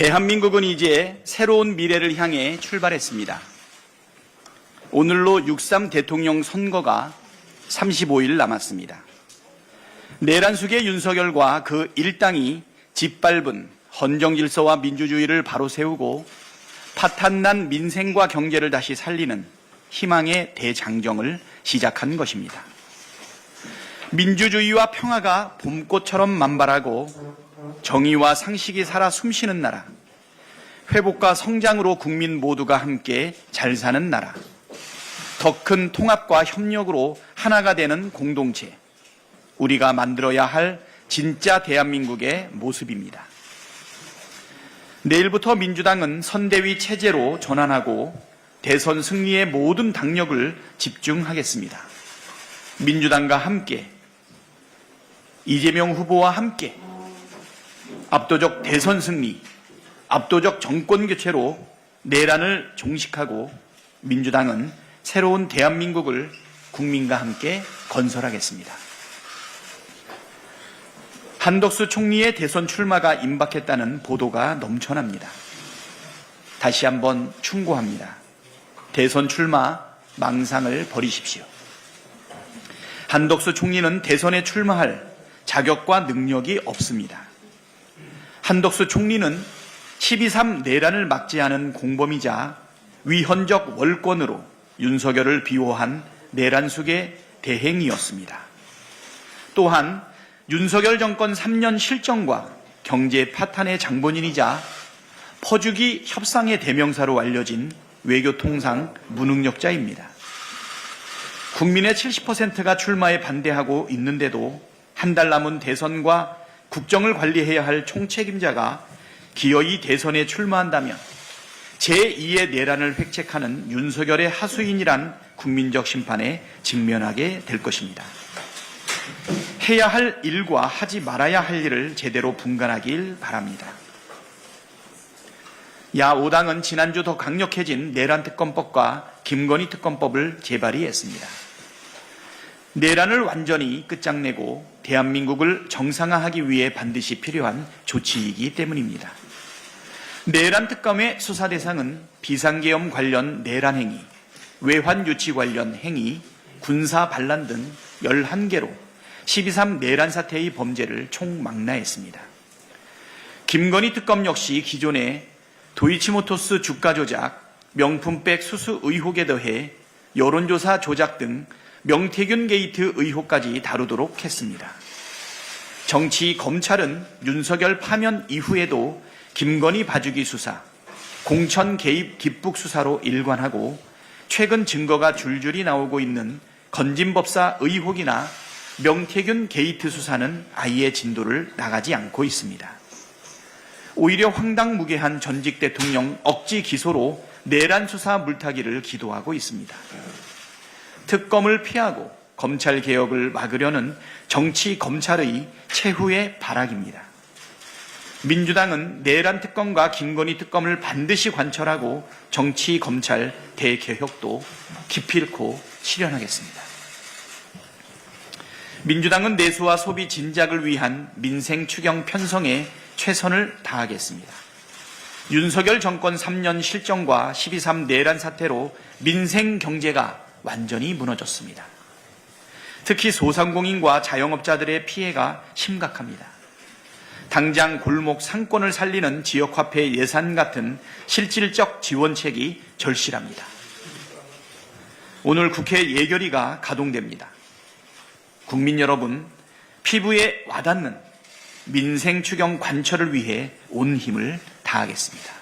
대한민국은 이제 새로운 미래를 향해 출발했습니다. 오늘로 6.3 대통령 선거가 35일 남았습니다. 내란숙의 윤석열과 그 일당이 짓밟은 헌정 질서와 민주주의를 바로 세우고 파탄난 민생과 경제를 다시 살리는 희망의 대장정을 시작한 것입니다. 민주주의와 평화가 봄꽃처럼 만발하고 정의와 상식이 살아 숨쉬는 나라, 회복과 성장으로 국민 모두가 함께 잘 사는 나라, 더 큰 통합과 협력으로 하나가 되는 공동체, 우리가 만들어야 할 진짜 대한민국의 모습입니다. 내일부터 민주당은 선대위 체제로 전환하고 대선 승리의 모든 당력을 집중하겠습니다. 민주당과 함께 이재명 후보와 함께 압도적 대선 승리, 압도적 정권 교체로 내란을 종식하고 민주당은 새로운 대한민국을 국민과 함께 건설하겠습니다. 한덕수 총리의 대선 출마가 임박했다는 보도가 넘쳐납니다. 다시 한번 충고합니다. 대선 출마 망상을 버리십시오. 한덕수 총리는 대선에 출마할 자격과 능력이 없습니다. 한덕수 총리는 12.3 내란을 막지 않은 공범이자 위헌적 월권으로 윤석열을 비호한 내란숙의 대행이었습니다. 또한 윤석열 정권 3년 실정과 경제 파탄의 장본인이자 퍼주기 협상의 대명사로 알려진 외교통상 무능력자입니다. 국민의 70%가 출마에 반대하고 있는데도 한 달 남은 대선과 국정을 관리해야 할 총책임자가 기어이 대선에 출마한다면 제2의 내란을 획책하는 윤석열의 하수인이란 국민적 심판에 직면하게 될 것입니다. 해야 할 일과 하지 말아야 할 일을 제대로 분간하길 바랍니다. 야5당은 지난주 더 강력해진 내란특검법과 김건희 특검법을 재발의했습니다. 내란을 완전히 끝장내고 대한민국을 정상화하기 위해 반드시 필요한 조치이기 때문입니다. 내란 특검의 수사 대상은 비상계엄 관련 내란 행위, 외환 유치 관련 행위, 군사 반란 등 11개로 12.3 내란 사태의 범죄를 총 망라했습니다. 김건희 특검 역시 기존의 도이치모토스 주가 조작, 명품백 수수 의혹에 더해 여론조사 조작 등 명태균 게이트 의혹까지 다루도록 했습니다. 정치 검찰은 윤석열 파면 이후에도 김건희 봐주기 수사, 공천 개입 뒷북 수사로 일관하고 최근 증거가 줄줄이 나오고 있는 건진법사 의혹이나 명태균 게이트 수사는 아예 진도를 나가지 않고 있습니다. 오히려 황당무계한 전직 대통령 억지 기소로 내란 수사 물타기를 기도하고 있습니다. 특검을 피하고 검찰 개혁을 막으려는 정치 검찰의 최후의 발악입니다. 민주당은 내란 특검과 김건희 특검을 반드시 관철하고 정치 검찰 대개혁도 기필코 실현하겠습니다. 민주당은 내수와 소비 진작을 위한 민생 추경 편성에 최선을 다하겠습니다. 윤석열 정권 3년 실정과 12.3 내란 사태로 민생 경제가 완전히 무너졌습니다. 특히 소상공인과 자영업자들의 피해가 심각합니다. 당장 골목 상권을 살리는 지역화폐 예산 같은 실질적 지원책이 절실합니다. 오늘 국회 예결위가 가동됩니다. 국민 여러분, 피부에 와닿는 민생 추경 관철을 위해 온 힘을 다하겠습니다.